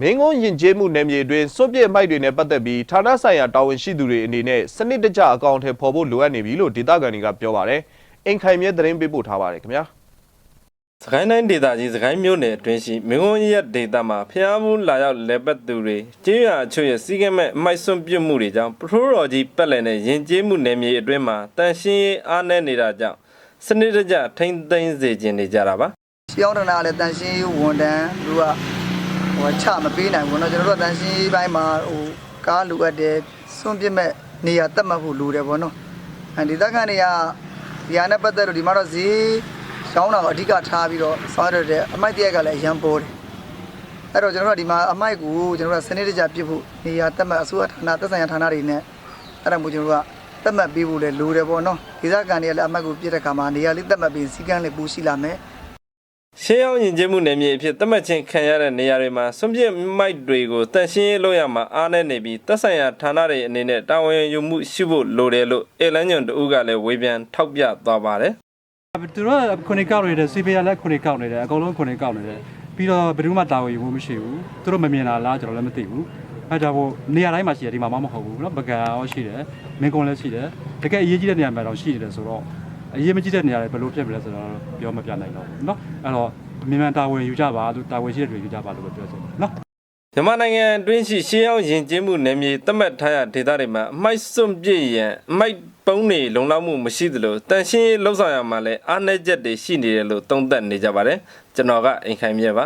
မင်းကုန်းယဉ်ကျေးမှုနယ်မြေအတွင်းစွန့်ပစ်မိုက်တွေနဲ့ပတ်သက်ပြီးဌာနဆိုင်ရာတာဝန်ရှိသူတွေအနေနဲ့စနစ်တကျအကောင့်ထဲပေါ်ဖို့လိုအပ်နေပြီလို့ဒေသခံတွေကပြောပါတယ်။အင်ခိုင်မြဲသတင်းပေးပို့ထားပါတယ်ခင်ဗျာ။စကိုင်းတိုင်းဒေသကြီးစကိုင်းမြို့နယ်အတွင်းရှိမင်းကုန်းရက်ဒေသမှာဖျားဘူးလာရောက်လဲပတ်သူတွေကျေးရွာအချို့ရဲ့စီးကဲမဲ့အမိုက်စွန့်ပစ်မှုတွေကြောင့်ပထိုးတော်ကြီးပက်လည်တဲ့ရင်ကျေးမှုနယ်မြေအတွင်းမှာတန်ရှင်းရေးအားနည်းနေတာကြောင့်စနစ်တကျထိမ့်သိမ်းစေခြင်းနေကြတာပါရှေးအောင်တနာလည်းတန်ရှင်းရေးဝန်တန်းသူက ဟိုချမပေးနိုင်ဘူးเนาะကျွန်တော်တို့ကတန်ရှင်းရေးဘိုင်းမှာဟိုကားလိုအပ်တယ်စွန့်ပစ်မဲ့နေရာတတ်မှတ်ဖို့လိုတယ်ပေါ့နော်အဲဒီတက်ကန်တွေကဒီဟာနဲ့ပတ်သက်လို့ဒီမှာတော့ဈေးရောင်းတာကိုအဓိကထားပြီးတော့ဆောင်ရွက်တဲ့အမိုက်တရက်ကလည်းအရန်ပေါ်တယ်အဲ့တော့ကျွန်တော်တို့ကဒီမှာအမိုက်ကိုကျွန်တော်တို့ကစနစ်တကျပြစ်ဖို့နေရာတတ်မှတ်အစိုးရဌာနသက်ဆိုင်ရာဌာနတွေနဲ့အဲ့ဒါမို့ကျွန်တော်တို့ကတတ်မှတ်ပေးဖို့လည်းလိုတယ်ပေါ့နော်ဒီစကန်တွေကလည်းအမိုက်ကိုပြစ်တဲ့ခါမှာနေရာလေးတတ်မှတ်ပြီးစီကန်းလေးပူရှိလာမယ် ရှေးအောင်ရင်ကျေးမှုနယ်မြေအဖြစ်သတ်မှတ်ခြင်းခံရတဲ့နေရာတွေမှာစွန့်ပစ်မိုက်တွေကိုတန်ရှင်းရေးလုပ်ရမှာအားနည်းနေပြီးသက်ဆိုင်ရာဌာနတွေအနေနဲ့တာဝန်ယူမှုရှိဖို့လိုတယ်လို့အေလန်းညွန်တူကလည်းဝေပြန်ထောက်ပြသွားပါတယ် သူတို့ကခုနေကောက်နေတယ်စီပီယာလည်းခုနေကောက်နေတယ်အကုန်လုံးခုနေကောက်နေတယ်ပြီးတော့ဘယ်သူမှတာဝန်ယူမှုမရှိဘူးသူတို့မမြင်တာလားကျွန်တော်လည်းမသိဘူးအဲဒါကိုနေရာတိုင်းမှာရှိတယ်ဒီမှာမမဟုတ်ဘူးเนาะပကံရောရှိတယ်မင်းကွန်လည်းရှိတယ်တကယ်အရေးကြီးတဲ့နေရာမှာတော့ရှိနေတယ်ဆိုတော့ အရေးမကြီးတဲ့နေရာတွေဘယ်လိုဖြစ်မလဲဆိုတော့ပြောမပြနိုင်တော့ဘူးเนาะအဲ့တော့မြန်မာတာဝန်ယူကြပါသူတာဝန်ရှိတဲ့တွေယူကြပါလို့ပဲပြောချင်တယ်เนาะ မြန်မာနိုင်ငံအတွင်းရှိရှေးအောင်ယဉ်ကျေးမှုနယ်မြေသတ်မှတ်ထားရဒေသတွေမှာအမိုက်စွန့်ပစ်ရန်အမိုက်ပုံးတွေလုံလောက်မှုမရှိသလိုတန်ရှင်းရေးလှုပ်ဆောင်ရမှာလည်းအားနည်းချက်တွေရှိနေတယ်လို့သုံးသပ်နေကြပါတယ်ကျွန်တော်ကအိမ်ခိုင်မြဲပါ